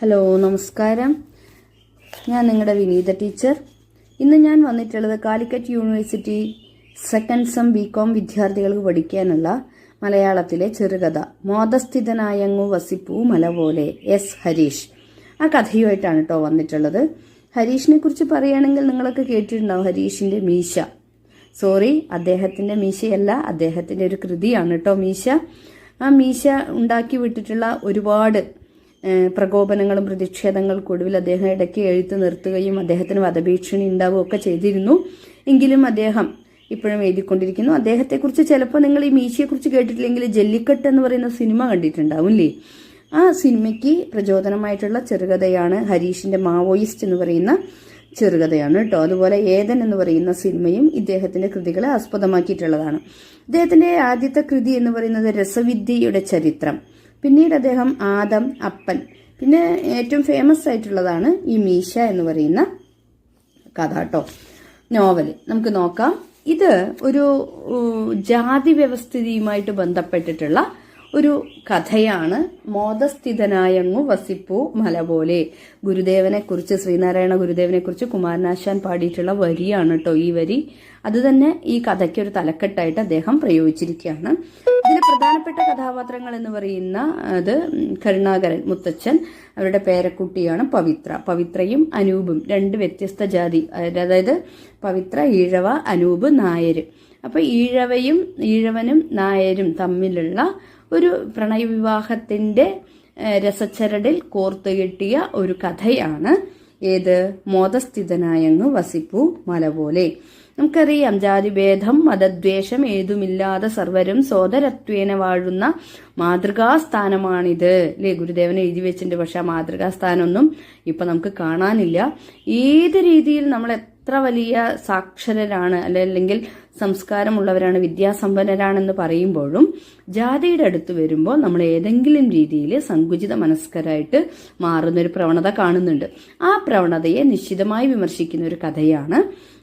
Hello നമസ്കാരം. ഞാൻ നിങ്ങളുടെ വിനീത ടീച്ചർ. ഇന്ന് ഞാൻ വന്നിട്ടുള്ളത് Calicut university second sem B com വിദ്യാർത്ഥികൾക്ക് പഠിക്കാനുള്ള മലയാളത്തിലെ ചെറുകഥ മോദസ്ഥിതനായങ്ങു വസിപ്പു മല പോലെ എസ്. ഹരീഷ്. ആ കഥയുമായിട്ടാണ് കേട്ടോ വന്നിട്ടുള്ളത്. ഹരീഷിനെ കുറിച്ച് പറയുകയാണെങ്കിൽ നിങ്ങളൊക്കെ കേട്ടിട്ടുണ്ടാവും ഹരീഷിന്റെ മീശ. സോറി അദ്ദേഹത്തിന്റെ മീശയല്ല അദ്ദേഹത്തിന്റെ ഒരു കൃതിയാണ് കേട്ടോ മീശ. ആ മീശ ഉണ്ടാക്കി വിട്ടിട്ടുള്ള ഒരുപാട് പ്രകോപനങ്ങളും പ്രതിഷേധങ്ങൾക്കൊടുവിൽ അദ്ദേഹം ഇടയ്ക്ക് എഴുത്ത് നിർത്തുകയും അദ്ദേഹത്തിന് വധഭീഷണി ഉണ്ടാവുകയും ഒക്കെ ചെയ്തിരുന്നു. എങ്കിലും അദ്ദേഹം ഇപ്പോഴും എഴുതിക്കൊണ്ടിരിക്കുന്നു. അദ്ദേഹത്തെക്കുറിച്ച് ചിലപ്പോൾ നിങ്ങൾ ഈ മീശയെക്കുറിച്ച് കേട്ടിട്ടില്ലെങ്കിൽ ജല്ലിക്കെട്ട് എന്ന് പറയുന്ന സിനിമ കണ്ടിട്ടുണ്ടാവും അല്ലേ ആ സിനിമയ്ക്ക് പ്രചോദനമായിട്ടുള്ള ചെറുകഥയാണ് ഹരീഷിന്റെ മാവോയിസ്റ്റ് എന്ന് പറയുന്ന ചെറുകഥയാണ് കേട്ടോ. അതുപോലെ ഏതൻ എന്ന് പറയുന്ന സിനിമയും ഇദ്ദേഹത്തിന്റെ കൃതികളെ ആസ്പദമാക്കിയിട്ടുള്ളതാണ്. ഇദ്ദേഹത്തിന്റെ ആദ്യത്തെ കൃതി എന്ന് പറയുന്നത് രസവിദ്യയുടെ ചരിത്രം. പിന്നീട് അദ്ദേഹം ആദം അപ്പൻ. പിന്നെ ഏറ്റവും ഫേമസ് ആയിട്ടുള്ളതാണ് ഈ മീശ എന്ന് പറയുന്ന കഥ കേട്ടോ. നോവൽ നമുക്ക് നോക്കാം. ഇത് ഒരു ജാതി വ്യവസ്ഥിതിയുമായിട്ട് ബന്ധപ്പെട്ടിട്ടുള്ള ഒരു കഥയാണ്. മോദസ്ഥിതനായങ്ങു വസിപ്പു മല പോലെ. ഗുരുദേവനെ കുറിച്ച് ശ്രീനാരായണ ഗുരുദേവനെ കുറിച്ച് കുമാരനാശാൻ പാടിയിട്ടുള്ള വരിയാണ് കേട്ടോ ഈ വരി. അത് തന്നെ ഈ കഥയ്ക്ക് ഒരു തലക്കെട്ടായിട്ട് അദ്ദേഹം പ്രയോഗിച്ചിരിക്കുകയാണ് ഇതിലെ പ്രധാനപ്പെട്ട കഥാപാത്രങ്ങൾ എന്ന് പറയുന്ന അത് കരുണാകരൻ മുത്തച്ഛൻ അവരുടെ പേരക്കുട്ടിയാണ് പവിത്ര. പവിത്രയും അനൂപും രണ്ട് വ്യത്യസ്ത ജാതി അതായത് പവിത്ര ഈഴവ അനൂപ് നായര്. അപ്പൊ ഈഴവയും ഈഴവനും നായരും തമ്മിലുള്ള ഒരു പ്രണയവിവാഹത്തിന്റെ രസച്ചരടിൽ കോർത്തു കിട്ടിയ ഒരു കഥയാണ്. ഏത്? മോദസ്ഥിതനായെന്നു വസിപ്പു മല പോലെ. നമുക്കറിയാം ജാതിഭേദം മതദ്വേഷം ഏതുമില്ലാതെ സർവരും സോദരത്വേന വാഴുന്ന മാതൃകാസ്ഥാനമാണിത്. അല്ലേ ഗുരുദേവൻ എഴുതി വെച്ചിട്ടുണ്ട് പക്ഷെ ആ മാതൃകാസ്ഥാനമൊന്നും ഇപ്പൊ നമുക്ക് കാണാനില്ല. ഏത് രീതിയിൽ നമ്മൾ എത്ര വലിയ സാക്ഷരരാണ് അല്ലെ അല്ലെങ്കിൽ സംസ്കാരമുള്ളവരാണ് വിദ്യാസമ്പന്നരാണെന്ന് പറയുമ്പോഴും ജാതിയുടെ അടുത്ത് വരുമ്പോൾ നമ്മൾ ഏതെങ്കിലും രീതിയിൽ സങ്കുചിത മനസ്കരായിട്ട് മാറുന്ന ഒരു പ്രവണത കാണുന്നുണ്ട്. ആ പ്രവണതയെ നിശ്ചിതമായി വിമർശിക്കുന്ന ഒരു കഥയാണ്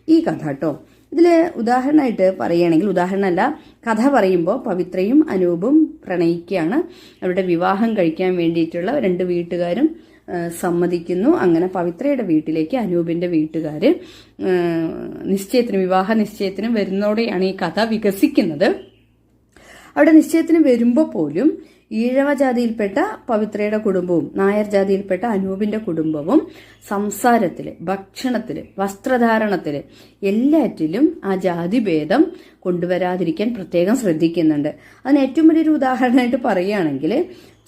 ഈ കഥ കേട്ടോ ഇതിൽ ഉദാഹരണമായിട്ട് പറയുകയാണെങ്കിൽ ഉദാഹരണമല്ല കഥ പറയുമ്പോൾ പവിത്രയും അനൂപും പ്രണയിക്കുകയാണ്. അവരുടെ വിവാഹം കഴിക്കാൻ വേണ്ടിയിട്ടുള്ള രണ്ട് വീട്ടുകാരും സമ്മതിക്കുന്നു. അങ്ങനെ പവിത്രയുടെ വീട്ടിലേക്ക് അനൂപിന്റെ വീട്ടുകാർ നിശ്ചയത്തിനും വിവാഹ നിശ്ചയത്തിന് വരുന്നതോടെയാണ് ഈ കഥ വികസിക്കുന്നത്. അവിടെ നിശ്ചയത്തിന് വരുമ്പോൾ പോലും ഈഴവ ജാതിയിൽപ്പെട്ട പവിത്രയുടെ കുടുംബവും നായർ ജാതിയിൽപ്പെട്ട അനൂപിന്റെ കുടുംബവും സംസാരത്തിൽ ഭക്ഷണത്തിൽ വസ്ത്രധാരണത്തിൽ എല്ലാറ്റിലും ആ ജാതിഭേദം കൊണ്ടുവരാതിരിക്കാൻ പ്രത്യേകം ശ്രദ്ധിക്കുന്നുണ്ട്. അതിന് ഏറ്റവും വലിയൊരു ഉദാഹരണമായിട്ട് പറയുകയാണെങ്കിൽ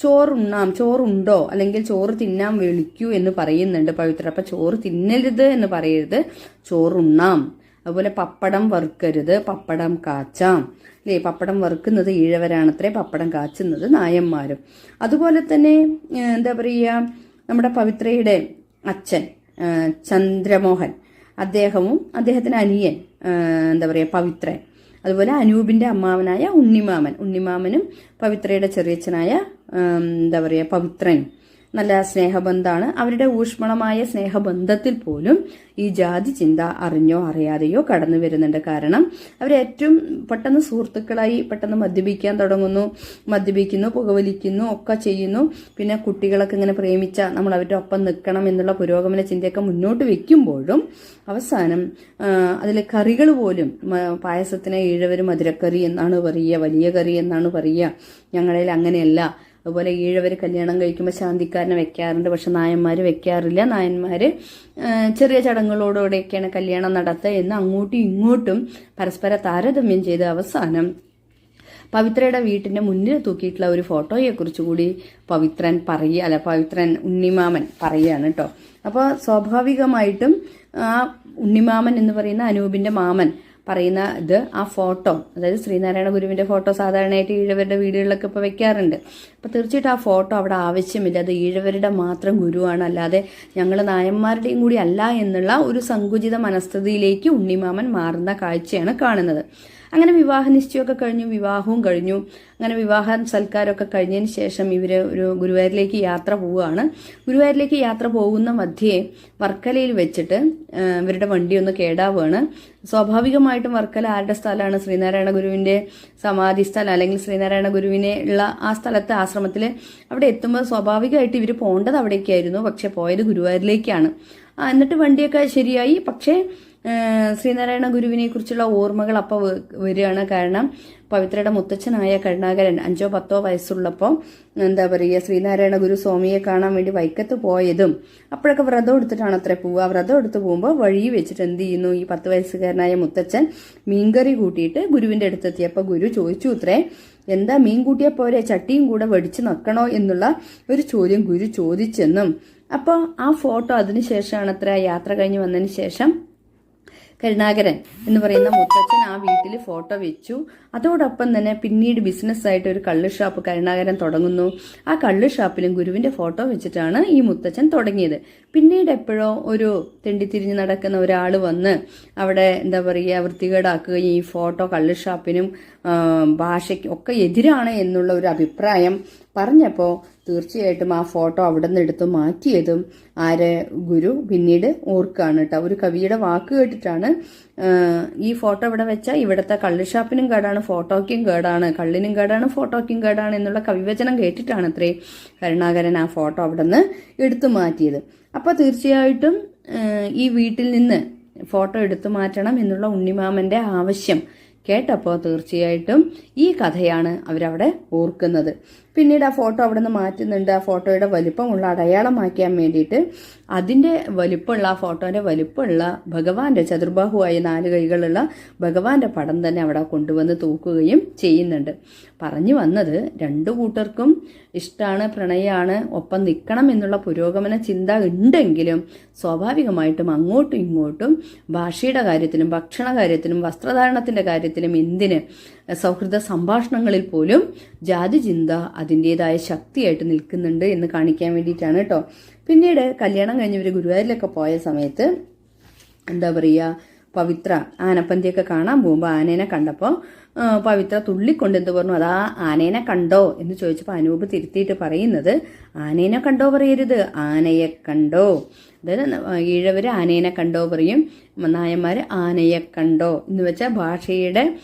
ചോറുണ്ണാം ചോറുണ്ടോ? അല്ലെങ്കിൽ ചോറ് തിന്നാൻ വിളിക്കൂ എന്ന് പറയുന്നുണ്ട് പവിത്ര. അപ്പൊ ചോറ് തിന്നരുത് എന്ന് പറയരുത്. ചോറുണ്ണാം. അതുപോലെ പപ്പടം വറുക്കരുത്. പപ്പടം കാച്ചാം. അല്ലേ പപ്പടം വറുക്കുന്നത് ഈഴവരാണത്രേ. പപ്പടം കാച്ചുന്നത് നായന്മാരും. അതുപോലെ തന്നെ എന്താ പറയുക നമ്മുടെ പവിത്രയുടെ അച്ഛൻ ചന്ദ്രമോഹൻ. അദ്ദേഹവും അദ്ദേഹത്തിന് അനിയൻ എന്താ പറയുക പവിത്രൻ. അതുപോലെ അനൂപിന്റെ അമ്മാവനായ ഉണ്ണിമാമൻ. ഉണ്ണിമാമനും പവിത്രയുടെ ചെറിയച്ഛനായ എന്താ പറയുക പവിത്രനും നല്ല സ്നേഹബന്ധമാണ്. അവരുടെ ഊഷ്മളമായ സ്നേഹബന്ധത്തിൽ പോലും ഈ ജാതി ചിന്ത അറിഞ്ഞോ അറിയാതെയോ കടന്നു വരുന്നുണ്ട്. കാരണം അവർ ഏറ്റവും പെട്ടെന്ന് സുഹൃത്തുക്കളായി പെട്ടെന്ന് മദ്യപിക്കാൻ തുടങ്ങുന്നു മദ്യപിക്കുന്നു പുകവലിക്കുന്നു ഒക്കെ ചെയ്യുന്നു. പിന്നെ കുട്ടികളൊക്കെ ഇങ്ങനെ പ്രേമിച്ച നമ്മൾ അവരുടെ ഒപ്പം നിൽക്കണം എന്നുള്ള പുരോഗമന ചിന്തയൊക്കെ മുന്നോട്ട് വെക്കുമ്പോഴും അവസാനം അതിലെ കറികൾ പോലും പായസത്തിനെ ഈഴവര് മധുരക്കറി എന്നാണ് പറയുക വലിയ കറി എന്നാണ് പറയുക ഞങ്ങളിൽ അങ്ങനെയല്ല. അതുപോലെ ഈഴവർ കല്യാണം കഴിക്കുമ്പോൾ ശാന്തിക്കാരനെ വെക്കാറുണ്ട് പക്ഷെ നായന്മാർ വെക്കാറില്ല. നായന്മാർ ചെറിയ ചടങ്ങുകളോടുകൂടെയൊക്കെയാണ് കല്യാണം നടത്തുക എന്ന് അങ്ങോട്ടും ഇങ്ങോട്ടും പരസ്പര താരതമ്യം ചെയ്ത് അവസാനം പവിത്രയുടെ വീട്ടിന്റെ മുന്നിൽ തൂക്കിയിട്ടുള്ള ഒരു ഫോട്ടോയെ കുറിച്ച് കൂടി പവിത്രൻ പറയുക അല്ല പവിത്രൻ ഉണ്ണിമാമൻ പറയുകയാണ് കേട്ടോ. അപ്പോൾ സ്വാഭാവികമായിട്ടും ആ ഉണ്ണിമാമൻ എന്ന് പറയുന്ന അനൂപിന്റെ മാമൻ പറയുന്ന ഇത് ആ ഫോട്ടോ അതായത് ശ്രീനാരായണ ഗുരുവിന്റെ ഫോട്ടോ സാധാരണയായിട്ട് ഈഴവരുടെ വീടുകളിലൊക്കെ ഇപ്പോൾ വെക്കാറുണ്ട്. അപ്പോൾ തീർച്ചയായിട്ടും ആ ഫോട്ടോ അവിടെ ആവശ്യമില്ല. അത് ഈഴവരുടെ മാത്രം ഗുരുവാണ്. അല്ലാതെ ഞങ്ങൾ നായന്മാരുടെയും കൂടി അല്ല എന്നുള്ള ഒരു സങ്കുചിത മനസ്ഥിതിയിലേക്ക് ഉണ്ണിമാമൻ മാറുന്ന കാഴ്ചയാണ് കാണുന്നത്. അങ്ങനെ വിവാഹ നിശ്ചയമൊക്കെ കഴിഞ്ഞു വിവാഹവും കഴിഞ്ഞു. അങ്ങനെ വിവാഹ സൽക്കാരമൊക്കെ കഴിഞ്ഞതിന് ശേഷം ഇവർ ഒരു ഗുരുവായൂരിലേക്ക് യാത്ര പോവുകയാണ്. ഗുരുവായൂരിലേക്ക് യാത്ര പോകുന്ന മധ്യേ വർക്കലയിൽ വെച്ചിട്ട് ഇവരുടെ വണ്ടി ഒന്ന് കേടാവുകയാണ് സ്വാഭാവികമായിട്ടും വർക്കല ആരുടെ സ്ഥലമാണ്? ശ്രീനാരായണ ഗുരുവിന്റെ സമാധി സ്ഥലം അല്ലെങ്കിൽ ശ്രീനാരായണ ഗുരുവിനെ ഉള്ള ആ സ്ഥലത്തെ ആശ്രമത്തിൽ അവിടെ എത്തുമ്പോൾ സ്വാഭാവികമായിട്ട് ഇവർ പോകേണ്ടത് അവിടേക്കായിരുന്നു. പക്ഷെ പോയത് ഗുരുവായൂരിലേക്കാണ്. എന്നിട്ട് വണ്ടിയൊക്കെ ശരിയായി. പക്ഷേ ശ്രീനാരായണ ഗുരുവിനെ കുറിച്ചുള്ള ഓർമ്മകൾ അപ്പോൾ വരികയാണ് കാരണം പവിത്രയുടെ മുത്തച്ഛനായ കരുണാകരൻ അഞ്ചോ പത്തോ വയസ്സുള്ളപ്പോൾ എന്താ പറയുക ശ്രീനാരായണ ഗുരു സ്വാമിയെ കാണാൻ വേണ്ടി വൈക്കത്ത് പോയതും അപ്പോഴൊക്കെ വ്രതം എടുത്തിട്ടാണ് അത്ര പോവുക. വ്രതം എടുത്ത് പോകുമ്പോൾ വഴി വെച്ചിട്ട് എന്ത് ചെയ്യുന്നു? ഈ പത്ത് വയസ്സുകാരനായ മുത്തച്ഛൻ മീൻകറി കൂട്ടിയിട്ട് ഗുരുവിന്റെ അടുത്തെത്തിയപ്പോൾ ഗുരു ചോദിച്ചു അത്രേ എന്താ മീൻ കൂട്ടിയ പോരെ? ചട്ടിയും കൂടെ വടിച്ചു നക്കണോ? എന്നുള്ള ഒരു ചോദ്യം ഗുരു ചോദിച്ചെന്നും. അപ്പോൾ ആ ഫോട്ടോ അതിനുശേഷമാണ് അത്ര യാത്ര കഴിഞ്ഞ് വന്നതിന് ശേഷം കരുണാകരൻ എന്ന് പറയുന്ന മുത്തച്ഛൻ ആ വീട്ടിൽ ഫോട്ടോ വെച്ചു. അതോടൊപ്പം തന്നെ പിന്നീട് ബിസിനസ്സായിട്ട് ഒരു കള്ള് ഷാപ്പ് കരുണാകരൻ തുടങ്ങുന്നു. ആ കള്ള് ഷാപ്പിലും ഗുരുവിന്റെ ഫോട്ടോ വെച്ചിട്ടാണ് ഈ മുത്തച്ഛൻ തുടങ്ങിയത്. പിന്നീട് എപ്പോഴോ ഒരു തെണ്ടിത്തിരിഞ്ഞ് നടക്കുന്ന ഒരാൾ വന്ന് അവിടെ എന്താ പറയുക വൃത്തികേടാക്കുകയും ഈ ഫോട്ടോ കള്ള് ഷാപ്പിനും ഭാഷയ്ക്കും ഒക്കെ എതിരാണ് എന്നുള്ള ഒരു അഭിപ്രായം പറഞ്ഞപ്പോൾ തീർച്ചയായിട്ടും ആ ഫോട്ടോ അവിടെ നിന്ന് എടുത്ത് മാറ്റിയതും ആര് ഗുരു പിന്നീട് ഓർക്കാണ് കേട്ടോ. ഒരു കവിയുടെ വാക്ക് കേട്ടിട്ടാണ് ഈ ഫോട്ടോ ഇവിടെ വെച്ചാൽ ഇവിടുത്തെ കള്ളുഷാപ്പിനും കേടാണ് ഫോട്ടോയ്ക്കും കേടാണ് കള്ളിനും കേടാണ് ഫോട്ടോയ്ക്കും കേടാണ് എന്നുള്ള കവിവചനം കേട്ടിട്ടാണ് അത്രേ കരുണാകരൻ ആ ഫോട്ടോ അവിടെ നിന്ന് എടുത്തു മാറ്റിയത്. അപ്പോൾ തീർച്ചയായിട്ടും ഈ വീട്ടിൽ നിന്ന് ഫോട്ടോ എടുത്തു മാറ്റണം എന്നുള്ള ഉണ്ണിമാമന്റെ ആവശ്യം കേട്ടപ്പോൾ തീർച്ചയായിട്ടും ഈ കഥയാണ് അവരവിടെ ഓർക്കുന്നത്. പിന്നീട് ആ ഫോട്ടോ അവിടെ നിന്ന് മാറ്റുന്നുണ്ട്. ആ ഫോട്ടോയുടെ വലിപ്പമുള്ള അടയാളമാക്കാൻ വേണ്ടിയിട്ട് അതിന്റെ വലിപ്പമുള്ള ആ ഫോട്ടോന്റെ വലിപ്പമുള്ള ഭഗവാന്റെ ചതുർബാഹുവായ നാല് കൈകളുള്ള ഭഗവാന്റെ പടം തന്നെ അവിടെ കൊണ്ടുവന്ന് തൂക്കുകയും ചെയ്യുന്നുണ്ട്. പറഞ്ഞു വന്നത് രണ്ടു കൂട്ടർക്കും ഇഷ്ടമാണ് പ്രണയമാണ് ഒപ്പം നിൽക്കണം എന്നുള്ള പുരോഗമന ചിന്ത ഉണ്ടെങ്കിലും സ്വാഭാവികമായിട്ടും അങ്ങോട്ടും ഇങ്ങോട്ടും ഭാഷയുടെ കാര്യത്തിലും ഭക്ഷണ കാര്യത്തിലും വസ്ത്രധാരണത്തിന്റെ കാര്യത്തിലും എന്തിന് സൗഹൃദ സംഭാഷണങ്ങളിൽ പോലും ജാതി ചിന്ത അതിന്റെതായ ശക്തിയായിട്ട് നിൽക്കുന്നുണ്ട് എന്ന് കാണിക്കാൻ വേണ്ടിയിട്ടാണ് കേട്ടോ. പിന്നീട് കല്യാണം കഴിഞ്ഞ് ഇവർ ഗുരുവായൂരിലൊക്കെ പോയ സമയത്ത് എന്താ പറയുക പവിത്ര ആനപ്പന്തിയൊക്കെ കാണാൻ പോകുമ്പോൾ ആനേനെ കണ്ടപ്പോൾ പവിത്ര തുള്ളിക്കൊണ്ട് എന്ത് പറഞ്ഞു? അതാ ആനേനെ കണ്ടോ? എന്ന് ചോദിച്ചപ്പോൾ അനൂപ് തിരുത്തിയിട്ട് പറയുന്നത് ആനേനെ കണ്ടോ പറയരുത് ആനയെ കണ്ടോ? അതായത് ഈഴവർ ആനേനെ കണ്ടോ പറയും നായന്മാർ ആനയെ കണ്ടോ എന്ന് വെച്ചാൽ ഭാഷയുടെ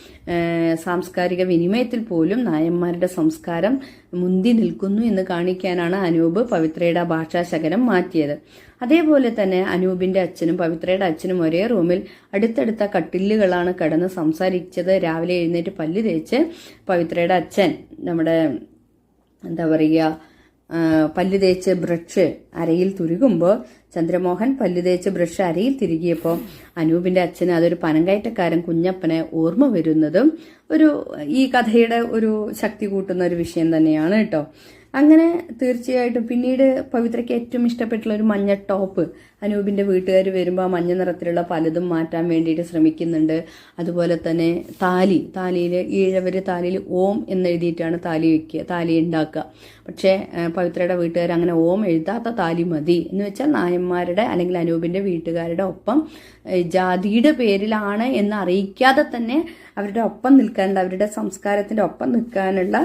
സാംസ്കാരിക വിനിമയത്തിൽ പോലും നായന്മാരുടെ സംസ്കാരം മുന്തി നിൽക്കുന്നു എന്ന് കാണിക്കാനാണ് അനൂപ് പവിത്രയുടെ ആ ഭാഷാശകലം മാറ്റിയത്. അതേപോലെ തന്നെ അനൂപിന്റെ അച്ഛനും പവിത്രയുടെ അച്ഛനും ഒരേ റൂമിൽ അടുത്തടുത്ത കട്ടിലുകളാണ് കിടന്ന് സംസാരിച്ചത്. രാവിലെ എഴുന്നേറ്റ് പല്ല് തേച്ച് പവിത്രയുടെ അച്ഛൻ നമ്മുടെ എന്താ പറയുക പല്ല് തേച്ച് ബ്രഷ് അരയിൽ തുരുകുമ്പോൾ ചന്ദ്രമോഹൻ പല്ല് തേച്ച് ബ്രഷ് അരയിൽ തിരികിയപ്പോൾ അനൂപിന്റെ അച്ഛന് അതൊരു പനങ്കയറ്റക്കാരൻ കുഞ്ഞപ്പനെ ഓർമ്മ വരുന്നതും ഒരു ഈ കഥയുടെ ഒരു ശക്തി കൂട്ടുന്ന ഒരു വിഷയം തന്നെയാണ് കേട്ടോ. അങ്ങനെ തീർച്ചയായിട്ടും പിന്നീട് പവിത്രയ്ക്ക് ഏറ്റവും ഇഷ്ടപ്പെട്ടുള്ള ഒരു മഞ്ഞ ടോപ്പ് അനൂപിന്റെ വീട്ടുകാർ വരുമ്പോൾ ആ മഞ്ഞ നിറത്തിലുള്ള പലതും മാറ്റാൻ വേണ്ടിയിട്ട് ശ്രമിക്കുന്നുണ്ട്. അതുപോലെ തന്നെ താലി താലിയിൽ ഈഴവർ താലിയിൽ ഓം എന്നെഴുതിയിട്ടാണ് താലി വയ്ക്കുക താലി ഉണ്ടാക്കുക. പക്ഷേ പവിത്രയുടെ വീട്ടുകാർ അങ്ങനെ ഓം എഴുതാത്ത താലി മതി എന്ന് വെച്ചാൽ നായന്മാരുടെ അല്ലെങ്കിൽ അനൂപിന്റെ വീട്ടുകാരുടെ ഒപ്പം ജാതിയുടെ പേരിലാണ് എന്ന് അറിയിക്കാതെ തന്നെ അവരുടെ ഒപ്പം നിൽക്കാനുള്ള അവരുടെ സംസ്കാരത്തിന്റെ ഒപ്പം നിൽക്കാനുള്ള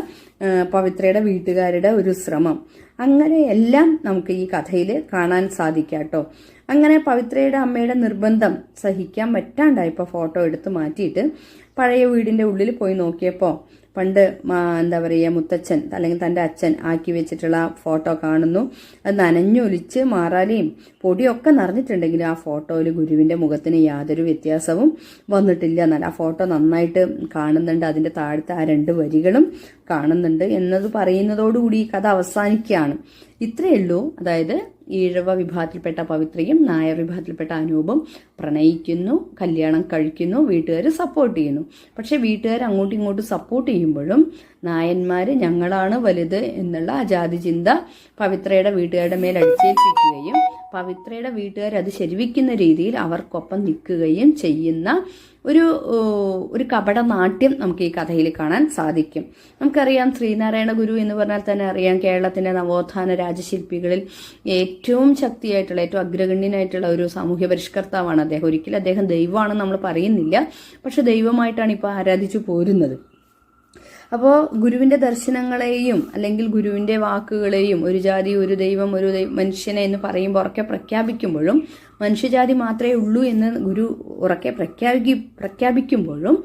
പവിത്രയുടെ വീട്ടുകാരുടെ ഒരു ശ്രമം. അങ്ങനെ എല്ലാം നമുക്ക് ഈ കഥയിൽ കാണാൻ സാധിക്കാട്ടോ അങ്ങനെ പവിത്രയുടെ അമ്മയുടെ നിർബന്ധം സഹിക്കാൻ പറ്റാണ്ടായപ്പോൾ ഫോട്ടോ എടുത്ത് മാറ്റിയിട്ട് പഴയ വീടിന്റെ ഉള്ളിൽ പോയി നോക്കിയപ്പോൾ പണ്ട് എന്താ പറയുക മുത്തച്ഛൻ അല്ലെങ്കിൽ തന്റെ അച്ഛൻ ആക്കി വെച്ചിട്ടുള്ള ഫോട്ടോ കാണുന്നു. അത് നനഞ്ഞൊലിച്ച് മാറാലിയും പൊടിയൊക്കെ നിറഞ്ഞിട്ടുണ്ടെങ്കിലും ആ ഫോട്ടോയിൽ ഗുരുവിന്റെ മുഖത്തിന് യാതൊരു വ്യത്യാസവും വന്നിട്ടില്ല എന്നാൽ ആ ഫോട്ടോ നന്നായിട്ട് കാണുന്നുണ്ട്. അതിന്റെ താഴത്തെ ആ രണ്ട് വരികളും കാണുന്നുണ്ട്. എന്നത് പറയുന്നതോടുകൂടി കഥ അവസാനിക്കുകയാണ്. ഇത്രയേ ഉള്ളൂ. അതായത് ഈഴവ വിഭാഗത്തിൽപ്പെട്ട പവിത്രയും നായർ വിഭാഗത്തിൽപ്പെട്ട അനൂപും പ്രണയിക്കുന്നു കല്യാണം കഴിക്കുന്നു വീട്ടുകാർ സപ്പോർട്ട് ചെയ്യുന്നു. പക്ഷെ വീട്ടുകാർ അങ്ങോട്ടും ഇങ്ങോട്ടും സപ്പോർട്ട് ചെയ്യുമ്പോഴും നായന്മാർ ഞങ്ങളാണ് വലുത് എന്നുള്ള ആ ജാതി ചിന്ത പവിത്രയുടെ വീട്ടുകാരുടെ മേൽ അടിച്ചേൽപ്പിക്കുകയും പവിത്രയുടെ വീട്ടുകാർ അത് ശരിവിക്കുന്ന രീതിയിൽ അവർക്കൊപ്പം നിൽക്കുകയും ചെയ്യുന്ന ഒരു ഒരു കപട നാട്യം നമുക്ക് ഈ കഥയിൽ കാണാൻ സാധിക്കും. നമുക്കറിയാം ശ്രീനാരായണ ഗുരു എന്ന് പറഞ്ഞാൽ തന്നെ അറിയാം കേരളത്തിന്റെ നവോത്ഥാന രാജശില്പികളിൽ ഏറ്റവും ശക്തിയായിട്ടുള്ള ഏറ്റവും അഗ്രഗണ്യനായിട്ടുള്ള ഒരു സാമൂഹ്യ പരിഷ്കർത്താവാണ് അദ്ദേഹം. ഒരിക്കലും അദ്ദേഹം ദൈവമാണെന്ന് നമ്മൾ പറയുന്നില്ല. പക്ഷെ ദൈവമായിട്ടാണ് ഇപ്പോൾ ആരാധിച്ചു പോരുന്നത്. അപ്പോൾ ഗുരുവിന്റെ ദർശനങ്ങളെയും അല്ലെങ്കിൽ ഗുരുവിന്റെ വാക്കുകളെയും ഒരു ജാതി ഒരു ദൈവം ഒരു മനുഷ്യനെ എന്ന് പറയുമ്പോൾ ഒക്കെ പ്രഖ്യാപിക്കുമ്പോഴും മനുഷ്യജാതി മാത്രമേ ഉള്ളൂ എന്ന് ഗുരു ഉറക്കെ പ്രഖ്യാപി പ്രഖ്യാപിക്കുമ്പോഴും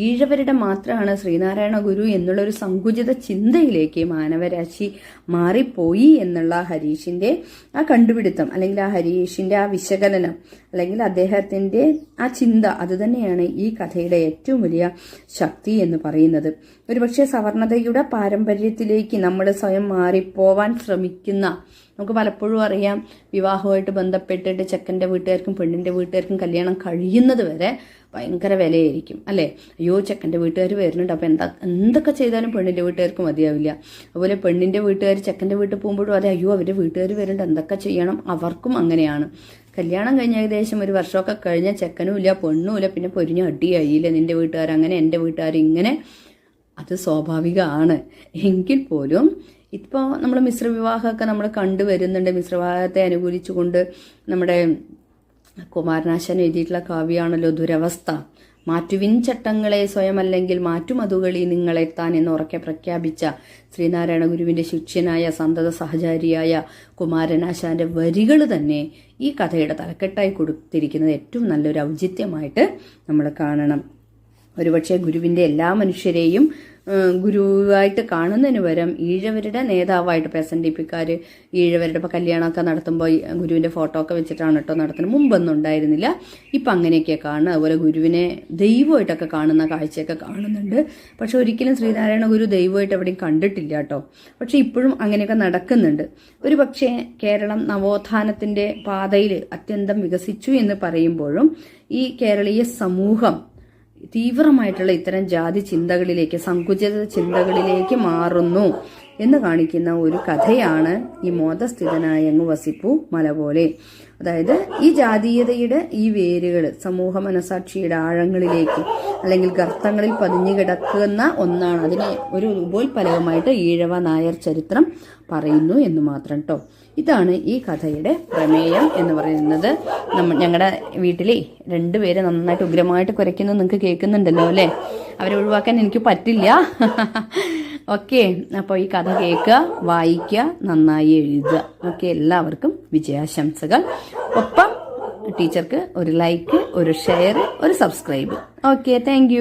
ഈഴവരുടെ മാത്രമാണ് ശ്രീനാരായണ ഗുരു എന്നുള്ളൊരു സങ്കുചിത ചിന്തയിലേക്ക് മാനവരാശി മാറിപ്പോയി എന്നുള്ള ഹരീഷിന്റെ ആ കണ്ടുപിടുത്തം അല്ലെങ്കിൽ ആ ഹരീഷിന്റെ ആ വിശകലനം അല്ലെങ്കിൽ അദ്ദേഹത്തിന്റെ ആ ചിന്ത അതുതന്നെയാണ് ഈ കഥയുടെ ഏറ്റവും വലിയ ശക്തി എന്ന് പറയുന്നത്. ഒരുപക്ഷെ സവർണതയുടെ പാരമ്പര്യത്തിലേക്ക് നമ്മൾ സ്വയം മാറിപ്പോവാൻ ശ്രമിക്കുന്ന നമുക്ക് പലപ്പോഴും അറിയാം വിവാഹമായിട്ട് ബന്ധപ്പെട്ടിട്ട് ചെക്കന്റെ വീട്ടുകാർക്കും പെണ്ണിന്റെ വീട്ടുകാർക്കും കല്യാണം കഴിയുന്നത് വരെ ഭയങ്കര വിലയായിരിക്കും അല്ലേ? അയ്യോ ചെക്കന്റെ വീട്ടുകാർ വരുന്നുണ്ട് അപ്പോൾ എന്താ എന്തൊക്കെ ചെയ്താലും പെണ്ണിന്റെ വീട്ടുകാർക്ക് മതിയാവില്ല. അതുപോലെ പെണ്ണിന്റെ വീട്ടുകാർ ചെക്കന്റെ വീട്ടിൽ പോകുമ്പോഴും അതെ അയ്യോ അവരുടെ വീട്ടുകാർ വരുന്നുണ്ട് എന്തൊക്കെ ചെയ്യണം അവർക്കും അങ്ങനെയാണ്. കല്യാണം കഴിഞ്ഞ ഏകദേശം ഒരു വർഷമൊക്കെ കഴിഞ്ഞ ചെക്കനും ഇല്ല പെണ്ണും ഇല്ല പിന്നെ പൊരിഞ്ഞ അടിയായില്ല നിന്റെ വീട്ടുകാർ അങ്ങനെ എന്റെ വീട്ടുകാർ ഇങ്ങനെ. അത് സ്വാഭാവികമാണ്. എങ്കിൽ പോലും ഇപ്പോൾ നമ്മൾ മിശ്രവിവാഹമൊക്കെ നമ്മൾ കണ്ടുവരുന്നുണ്ട്. മിശ്രവിവാഹത്തെ അനുകൂലിച്ചുകൊണ്ട് നമ്മുടെ കുമാരനാശൻ എഴുതിയിട്ടുള്ള കാവ്യമാണല്ലോ ദുരവസ്ഥ. മാറ്റുവിൻ ചട്ടങ്ങളെ സ്വയം അല്ലെങ്കിൽ മാറ്റുമതുകളി നിങ്ങളെത്താൻ എന്ന് ഉറക്കെ പ്രഖ്യാപിച്ച ശ്രീനാരായണ ഗുരുവിന്റെ ശിഷ്യനായ സന്തത സഹചാരിയായ കുമാരനാശാന്റെ വരികൾ തന്നെ ഈ കഥയുടെ തലക്കെട്ടായി കൊടുത്തിരിക്കുന്നത് ഏറ്റവും നല്ലൊരു ഔചിത്യമായിട്ട് നമ്മൾ കാണണം. ഒരുപക്ഷെ ഗുരുവിന്റെ എല്ലാ മനുഷ്യരെയും ഗുരുവായിട്ട് കാണുന്നതിന് പകരം ഈഴവരുടെ നേതാവായിട്ട് ഇപ്പോൾ എസ് എൻ ഡി പിക്കാർ ഈഴവരുടെ ഇപ്പം കല്യാണമൊക്കെ നടത്തുമ്പോൾ ഗുരുവിന്റെ ഫോട്ടോ ഒക്കെ വെച്ചിട്ടാണ് കേട്ടോ നടത്തുന്നത്. മുമ്പൊന്നും ഉണ്ടായിരുന്നില്ല. ഇപ്പം അങ്ങനെയൊക്കെ കാണുന്നത്. അതുപോലെ ഗുരുവിനെ ദൈവമായിട്ടൊക്കെ കാണുന്ന കാഴ്ചയൊക്കെ കാണുന്നുണ്ട്. പക്ഷെ ഒരിക്കലും ശ്രീനാരായണ ഗുരു ദൈവമായിട്ട് എവിടെയും കണ്ടിട്ടില്ല കേട്ടോ. പക്ഷെ ഇപ്പോഴും അങ്ങനെയൊക്കെ നടക്കുന്നുണ്ട്. ഒരു പക്ഷേ കേരളം നവോത്ഥാനത്തിന്റെ പാതയിൽ അത്യന്തം വികസിച്ചു എന്ന് പറയുമ്പോഴും ഈ കേരളീയ സമൂഹം തീവ്രമായിട്ടുള്ള ഇത്തരം ജാതി ചിന്തകളിലേക്ക് സങ്കുചിത ചിന്തകളിലേക്ക് മാറുന്നു എന്ന് കാണിക്കുന്ന ഒരു കഥയാണ് ഈ മോദസ്ഥിതനായ അങ്ങ് വസിപ്പു മല പോലെ. അതായത് ഈ ജാതീയതയുടെ ഈ വേരുകൾ സമൂഹ മനസാക്ഷിയുടെ ആഴങ്ങളിലേക്ക് അല്ലെങ്കിൽ ഗർത്തങ്ങളിൽ പതിഞ്ഞു കിടക്കുന്ന ഒന്നാണ്. അതിനെ ഒരു ഉപോൽപലകമായിട്ട് ഈഴവ നായർ ചരിത്രം പറയുന്നു എന്ന് മാത്രം കേട്ടോ ഇതാണ് ഈ കഥയുടെ പ്രമേയം എന്ന് പറയുന്നത്. നമ്മ ഞങ്ങളുടെ വീട്ടിലെ രണ്ടുപേരെ നന്നായിട്ട് ഉഗ്രമായിട്ട് കുരയ്ക്കുന്നത് നിങ്ങൾക്ക് കേൾക്കുന്നുണ്ടല്ലോ അല്ലേ? അവരെ ഒഴിവാക്കാൻ എനിക്ക് പറ്റില്ല. ഓക്കെ അപ്പോൾ ഈ കഥ കേൾക്കുക വായിക്കുക നന്നായി എഴുതുക. ഓക്കെ എല്ലാവർക്കും വിജയാശംസകൾ. ഒപ്പം ടീച്ചർക്ക് ഒരു ലൈക്ക് ഒരു ഷെയർ ഒരു സബ്സ്ക്രൈബ്. Okay thank